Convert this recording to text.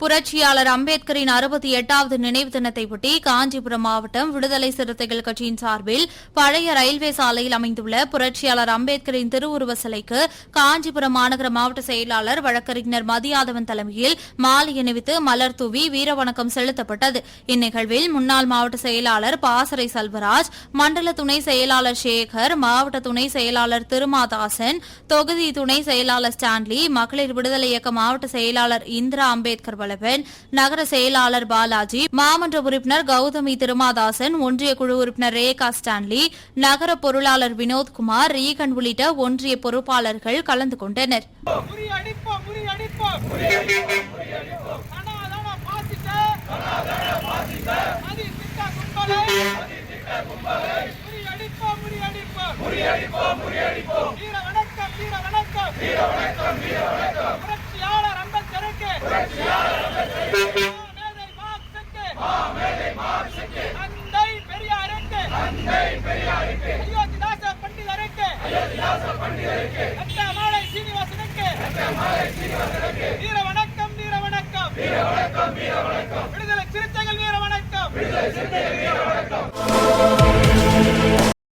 புரட்சியாளர் அம்பேத்கரின் அறுபத்தி எட்டாவது நினைவு தினத்தையொட்டி காஞ்சிபுரம் மாவட்டம் விடுதலை சிறுத்தைகள் கட்சியின் சார்பில் பழைய ரயில்வே சாலையில் அமைந்துள்ள புரட்சியாளர் அம்பேத்கரின் திருவுருவ சிலைக்கு காஞ்சிபுரம் மாநகர மாவட்ட செயலாளர் வழக்கறிஞர் மதியாதவன் தலைமையில் மாலை அணிவித்து மலர் தூவி வீரவணக்கம் செலுத்தப்பட்டது. இந்நிகழ்வில் முன்னாள் மாவட்ட செயலாளர் பாசறை செல்வராஜ் மண்டல துணை செயலாளர் சேகர் மாவட்ட துணை செயலாளர் திருமாதாசன் தொகுதி துணை செயலாளர் ஸ்டான்லி மகளிர் விடுதலை இயக்க மாவட்ட செயலாளர் இந்திரா அம்பேத்கர் வளவன் நகர செயலாளர் பாலாஜி மாமன்ற உறுப்பினர் கௌதமி திருமாதாசன் ஒன்றிய குழு உறுப்பினர் ரேகா ஸ்டான்லி நகர பொருளாளர் வினோத்குமார் ரீகன் உள்ளிட்ட ஒன்றிய பொறுப்பாளர்கள் கலந்து கொண்டனர். முறியடிப்போம் முறியடிப்போம் வீர வணக்கம் வீர வணக்கம் வீர வணக்கம் வீர வணக்கம். பண்டிதருக்கு